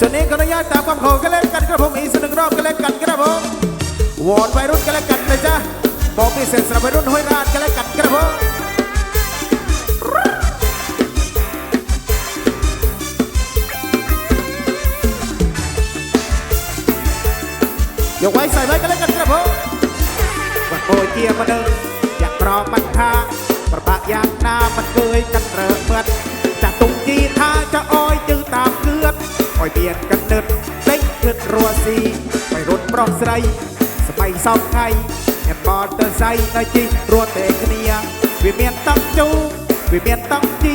สนนีกขออนุญาตตามความขอกันเล่นกันครับผมอีกสันึงรอบกันเล่นกันครับผมวอนวัรุ่นกันเล่นกันนะจ๊ะบอกพิเสศษสำหรับวรุ่นห้วยราชกันเล่นกันครับผมยกไว้ใส่ไว้กันเล่นกันครับผมวันโบยเกียร์มาเดินอยากรอมันท่าประปะยางน้ามันเกยกันเริ่มเปิดจะตุ้งยีท่าจะอ้อยយមានកណ្ដិតពេញគិតរស់ស៊ីមិនរត់ប្រុសស្រីស្បៃសោកថ្ងៃអ្នកបតទៅសៃដល់ជីរត់តែគ្នា វាមានតង់ជូវាមានតង់ជា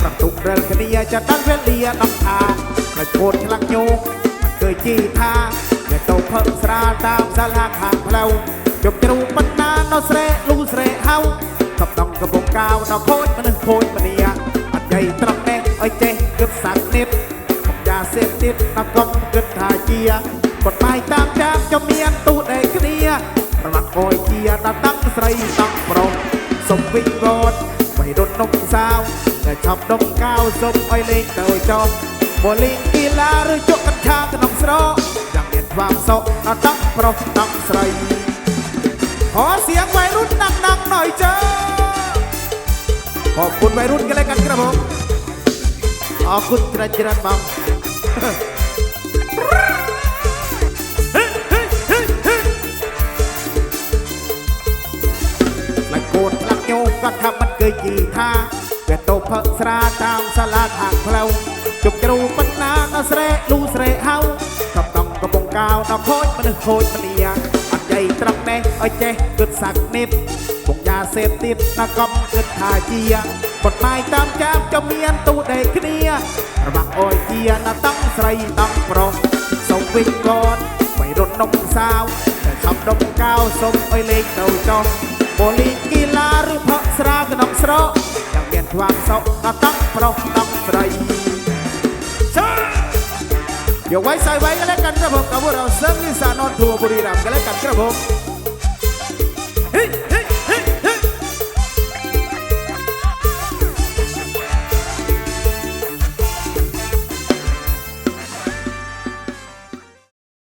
ប្រទុករិលគ្នាចាដល់វេលាដល់ថាមិនឈួតឆ្លាក់ញោមមិនเคยជីថាអ្នកទៅផឹកស្រាតាមសាលាខាងផ្លូវជប់ជ្រូកបណ្ណាដល់ស្រែលូស្រែហៅកំដងកំពង់កាវដល់ខូចមនុស្សខូចមនីអត់ໃດត្រង់នេះអុយចេះគិតសាក់និតសេពទៀតដល់កុំគិតថាជាគាត់បាយតាមតាមចំមានទូតឯគ្នាប្រមាត់អយជាដល់តាំងស្រីតាំងប្រុសសុំវិញវត្តវៃរត់នំសាវតែឆប់ដុំកៅសុំអយលេងទៅចប់បូលីងគីឡាឬជក់កថាក្នុងស្រោយ៉ាងមានថ្វាមសក់ដល់តាំងប្រុសតាំងស្រីអរសៀងវៃរុនណាក់ណាក់ណយចើขอบคุณวัยรุ่นกันเลยกันครับผมអរគុណច្រើនច្រើនបងស្លាញ់គូនស្លាញ់ញោមក៏ថាមិនគេជីថាវាតោផឹកស្រាតាមសាលាខាងផ្លូវជប់ជ្រូប៉ុណ្ណាដល់ស្រែលូស្រែហៅកំដងកំបងកាវដល់ខូចមនុស្សខូចម្នាអត់ចៃត្រង់នេះឲ្យចេះគិតសាក់និបពុកយ៉ាសេពទៀតដល់កំគិតថាជាប៉ុន្តែតាមចាំក៏មានទូដេកគ្នារបស់អោយជាណាតាំងស្រី10ប្រុសសុំវិញកូនវ័យរត់នំសាវតែខំដុំកៅសុំអុយលេងទៅចង់បូលីគីឡាឬផកស្រាក្នុងស្រកយ៉ាងមានខ្វាំសុកដល់តង់ប្រុសដល់ស្រីយកไว้ใส่ไว้ก็แล้วกันครับผมกับพวกเราเซิร์ฟนิสานนท์ทัวร์บุรีรัมย์กันแล้วกันครับผม